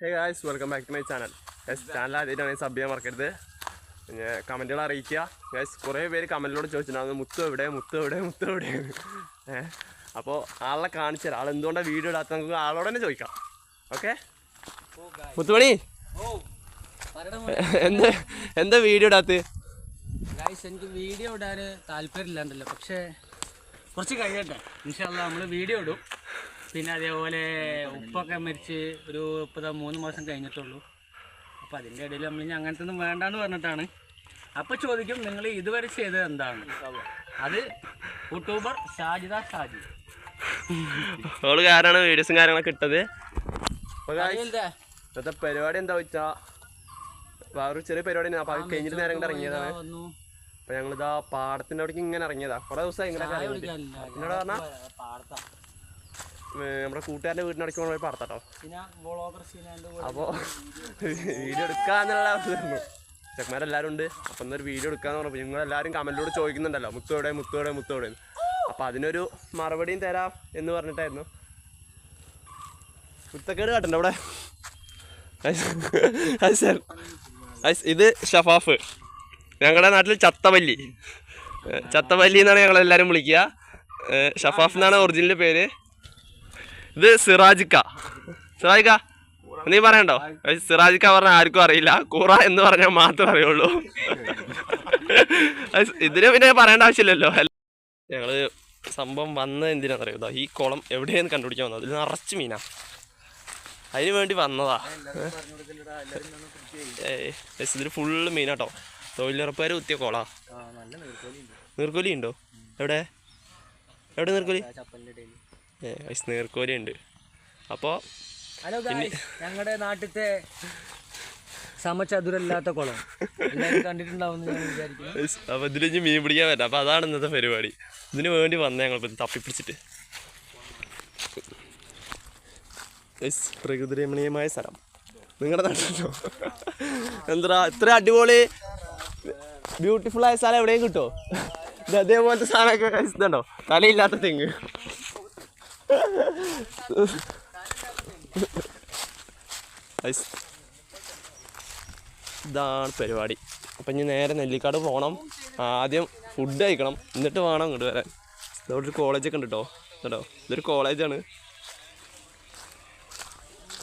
Hey guys welcome back to my channel guys channel ആദ്യമായിട്ടാണ് sub ചെയ്യാൻ മറക്കരുത്. പിന്നെ കമന്റുകൾ അറിയിക്കുക. ഗൈസ് കുറേ പേര് കമന്റിലൂടെ ചോദിച്ചിട്ടുണ്ടായിരുന്നു മുത്തു എവിടെ? മുത്തു എവിടെ? മുത്തു എവിടെ? ഏഹ് അപ്പോൾ ആളെ കാണിച്ചു തരാം ആൾ എന്തുകൊണ്ടാണ് വീഡിയോ ഇടാത്ത നമുക്ക് ആളോട് തന്നെ ചോദിക്കാം. ഓക്കെ മുത്തുമണി? എന്താ എന്താ വീഡിയോ ഇടാത്ത എനിക്ക് വീഡിയോ ഇടാൻ താല്പര്യമില്ലാണ്ടല്ലോ. പക്ഷേ കുറച്ച് കഴിയട്ടെ ഇൻഷാല്ല നമ്മൾ വീഡിയോ ഇടും. പിന്നെ അതേപോലെ ഉപ്പൊക്കെ മരിച്ച് ഒരു ഇപ്പം മൂന്ന് മാസം കഴിഞ്ഞിട്ടുള്ളൂ. അപ്പോൾ അതിന്റെ ഇടയിൽ നമ്മൾ ഇനി അങ്ങനത്തെ ഒന്നും വേണ്ടാന്ന് പറഞ്ഞിട്ടാണ്. അപ്പോൾ ചോദിക്കും നിങ്ങൾ ഇതുവരെ ചെയ്തത് എന്താണ്? അത് യൂട്യൂബർ ഷാജിദ ഷാജി. അവൾ കാരണമാണ് വീഡിയോസും കാര്യങ്ങളൊക്കെ ഇട്ടത്. ഇപ്പോഴത്തെ ഇന്നത്തെ പരിപാടി എന്താ വെച്ചാൽ വേറൊരു ചെറിയ പരിപാടി അപ്പോൾ അത് കഴിഞ്ഞിട്ട് നേരം കൂടെ ഇറങ്ങിയതാണ് അപ്പൊ ഞങ്ങളിതാ പാടത്തിന്റെ അവിടേക്ക് ഇങ്ങനെ ഇറങ്ങിയതാ. കുറെ ദിവസമായി ഇങ്ങനെ. എന്നോട് പറഞ്ഞാ നമ്മുടെ കൂട്ടുകാരന്റെ വീടിനടയ്ക്ക് പോയി പാടത്താട്ടോ പിന്നെ വ്ളോഗർ സീനാന്റെ കൂടെ അപ്പോ വീഡിയോ എടുക്കാന്നുള്ള ഇതായിരുന്നു ചെക്കന്മാരെല്ലാരും ഉണ്ട്. അപ്പൊ എന്നൊരു വീഡിയോ എടുക്കാന്ന് പറഞ്ഞു നിങ്ങൾ എല്ലാവരും കമന്റിലൂടെ ചോദിക്കുന്നുണ്ടല്ലോ മുത്തോടെ മുത്തോടെ മുത്തോടെ അപ്പൊ അതിനൊരു മറുപടിയും തരാം എന്ന് പറഞ്ഞിട്ടായിരുന്നു. കുത്തക്കേട് കാട്ടുണ്ട് അവിടെ. ഇത് ഷഫാഫ്. ഞങ്ങളുടെ നാട്ടിൽ ചത്തവല്ലി. ചത്തവല്ലി എന്നാണ് ഞങ്ങൾ എല്ലാവരും വിളിക്കുക ഷഫാഫ് എന്നാണ് ഒറിജിനൽ പേര്. ഇത് സിറാജിക്ക. സിറാജിക്ക നീ പറയണ്ടോ? സിറാജിക്ക പറഞ്ഞ ആർക്കും അറിയില്ല. കൂറ എന്ന് പറഞ്ഞാൽ മാത്രമേ അറിയുള്ളൂ. ഇതിന് പിന്നെ പറയേണ്ട ആവശ്യമില്ലല്ലോ. ഞങ്ങൾ സംഭവം വന്നത് എന്തിനാണെന്നറിയോ? ഇതാ ഈ കുളം എവിടെയെന്ന് കണ്ടുപിടിക്കാൻ വന്നത്. ഇത് നിറച്ച് മീനാ. അതിന് വേണ്ടി വന്നതാ. ഇതിൽ ഫുള്ള് മീനാട്ടോ. തൊഴിലുറപ്പുകാർ കുത്തിയ കോളാ. നീർക്കോലി ഉണ്ടോ എവിടെ? എവിടെ നീർക്കോലി? ചപ്പലിന്റെ ഇടയിൽ ഏ ഐസ് നീർക്കോലി ഉണ്ട് അപ്പോൾ ഹലോ ഞങ്ങളുടെ നാട്ടിലത്തെ സമചതുരല്ലാത്ത കുളം. കണ്ടിട്ടുണ്ടാവും അപ്പോൾ ഇതിൽ ഇനി മീൻ പിടിക്കാൻ പറ്റാം അപ്പോൾ അതാണ് ഇന്നത്തെ പരിപാടി. ഇതിന് വേണ്ടി വന്ന ഞങ്ങൾ തപ്പിപ്പിടിച്ചിട്ട്. പ്രകൃതി രമണീയമായ സ്ഥലം. നിങ്ങളുടെ നാട്ടിലോ? എന്താ ഇത്ര അടിപൊളി ബ്യൂട്ടിഫുൾ ആയ സ്ഥലം എവിടെയും കിട്ടുമോ ഇത് അതേപോലത്തെ സാധനമൊക്കെ ഇതുണ്ടോ? തലയില്ലാത്ത തെങ്ങ്. ഇതാണ് പരിപാടി. അപ്പം ഇനി നേരെ നെല്ലിക്കാട് പോകണം ആദ്യം ഫുഡ് കഴിക്കണം. എന്നിട്ട് വേണം ഇങ്ങോട്ട് വരാൻ. ഇതവിടെ ഒരു കോളേജൊക്കെ ഉണ്ട് കേട്ടോ കേട്ടോ ഇതൊരു കോളേജാണ്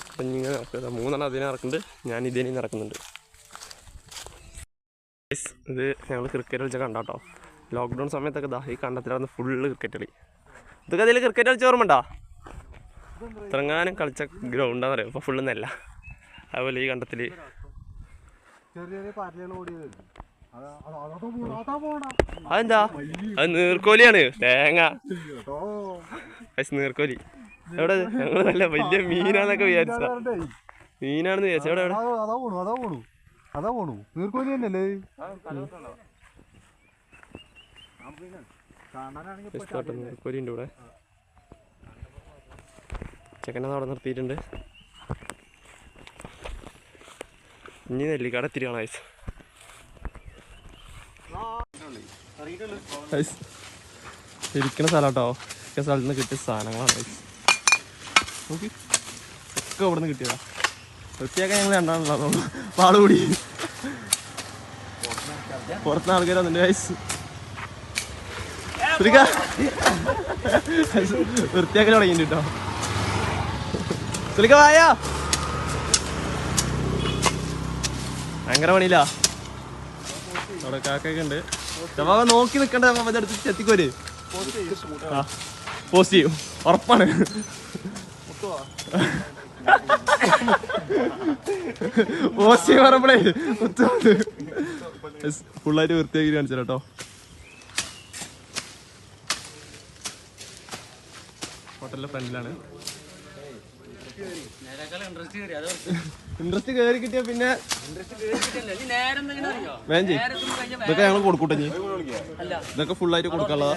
അപ്പം ഇങ്ങനെ നടക്കുക മൂന്നെണ്ണം അതിനെ നടക്കുന്നുണ്ട്. ഞാൻ ഇതിനെ നടക്കുന്നുണ്ട്. ഇത് ഞങ്ങൾ ക്രിക്കറ്റ് കളിച്ച കണ്ടാട്ടോ ലോക്ക്ഡൗൺ സമയത്തൊക്കെ ഈ കണ്ടത്തിലായിരുന്നു ഫുള്ള് ക്രിക്കറ്റ് കളി. ഇതൊക്കെ അതിൽ ക്രിക്കറ്റ് കളിച്ച ഓർമ്മ ഇത്രങ്ങാനും കളിച്ച ഗ്രൗണ്ടാന്ന് പറയും ഇപ്പോൾ ഫുള്ള് നെല്ല. അതുപോലെ ഈ കണ്ടത്തിൽ അതെന്താ? അത് നീർക്കോലിയാണ്. തേങ്ങ. ഐസ് നീർക്കോലി. എവിടെ? ഞങ്ങൾ നല്ല വലിയ മീനാന്നൊക്കെ വിചാരിച്ച മീനാണെന്ന് വിചാരിച്ച എവിടെ എവിടെ? അതാ അതാ പോണു അതാ പോണു അതാ പോണു നീർക്കോലി തന്നെയല്ലേ? ഉണ്ട് ഇവിടെ. ചെക്കനെ അവിടെ നിർത്തിയിട്ടുണ്ട്. ഇനി നെല്ലിക്കാട് എത്തിരിക്കണം ഐസ് ഐസ് ഇരിക്കണ സ്ഥലം കേട്ടോ ഒക്കെ സ്ഥലത്ത് നിന്ന് കിട്ടിയ സാധനങ്ങളാണ് ഐസ് നോക്കി. ഒക്കെ ഇവിടെ നിന്ന് കിട്ടിയതാ. വൃത്തിയാക്കാൻ ഞങ്ങൾ രണ്ടാണല്ലോ പാടുകൂടി പാട് പുറത്തുനിന്ന് വന്നിട്ട് ഐസ് വൃത്തിയാക്കൽ തുടങ്ങിയിട്ടുണ്ട് കേട്ടോ. സുലിക്ക വായോ? ഭയങ്കര പണിയില്ല അവിടെ കാക്കൊക്കെ ഉണ്ട്. ബാബ നോക്കി നിക്കണ്ട അടുത്ത് എത്തിക്കോര്. ചെത്തിക്കോര് പോസ്റ്റ് ചെയ്യും. ഉറപ്പാണ്. പോസ്റ്റ് പറയുമ്പോഴേ ഫുള്ളായിട്ട് വൃത്തിയാക്കി കാണിച്ചു കേട്ടോ. ഹോട്ടലിന്റെ ഫ്രണ്ടിലാണ്. ഇൻട്രസ്റ്റ് കയറി കിട്ടിയ പിന്നെ കഴിഞ്ഞാ ഇതൊക്കെ ഞങ്ങൾ കൊടുക്കൂട്ടെ ഇതൊക്കെ ഫുള്ളായിട്ട് കൊടുക്കാനുള്ളതാ.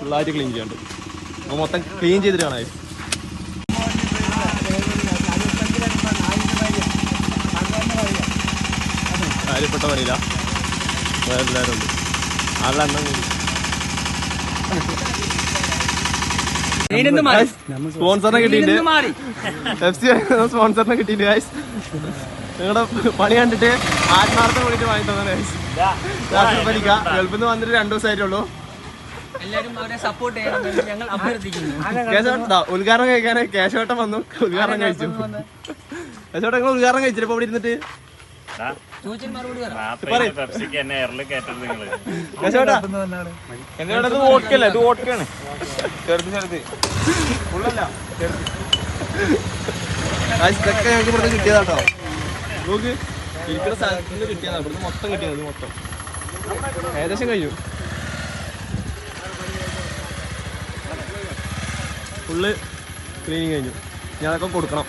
ഫുള്ളായിട്ട് ക്ലീൻ ചെയ്യാണ്ട് മൊത്തം ക്ലീൻ ചെയ്തിട്ടാണ് കാര്യപ്പെട്ട പണിയില്ല വേറെ എല്ലാവരും ഉണ്ട് ആളുടെ എണ്ണം കൂടി സ്പോൺസറിനെ കിട്ടിയിട്ടുണ്ട്. ഇതിന്ന് മാറി എഫ് സി സ്പോൺസറിനെ കിട്ടിയിട്ടുണ്ട് ഗൈസ് നിങ്ങളുടെ പണി കണ്ടിട്ട് ആത്മാർത്ഥം കൂടിയിട്ട് വാങ്ങി തന്നെ ഗൈസ് ഗൾഫിൽ നിന്ന് വന്നിട്ട് രണ്ടു ദിവസമായിട്ടുള്ളൂ എല്ലാവരും അവരെ സപ്പോർട്ട് ചെയ്യണമെന്ന് ഞങ്ങൾ അഭ്യർത്ഥിക്കുന്നു. കേശവട്ടാ ഉദ്ഘാടനം കഴിക്കാൻ കേശവട്ടം വന്നു. ഉദ്ഘാടനം കഴിച്ചു. കേശവട്ടം നിങ്ങൾ ഉദ്ഘാടനം കഴിച്ചിട്ട് ഇപ്പൊ ഇവിടെ ഇരുന്നിട്ട്? പെപ്സിക്ക് എന്നെ എയറിൽ കയറ്റരുത് നിങ്ങൾ. കേശവട്ടാ എന്തുകൊണ്ട് ഇത് വോട്ടക്കല്ല ഇത് വോട്ടക്കാണ് ചെറുത് ചെറുത്. ഫുള്ളല്ല ഗൈസ് ഇതൊക്കെ ഞങ്ങൾക്ക് ഇവിടുന്ന് കിട്ടിയതാട്ടോ. നോക്ക്. ഇരിക്കുന്ന സ്ഥലത്ത് നിന്ന് കിട്ടിയതാണ് ഇവിടുന്ന് മൊത്തം കിട്ടിയത് ഇത് മൊത്തം. ഏകദേശം കഴിഞ്ഞു. ഫുള്ള് ക്ലീനിങ് കഴിഞ്ഞു. ഞാനൊക്കെ കൊടുക്കണം.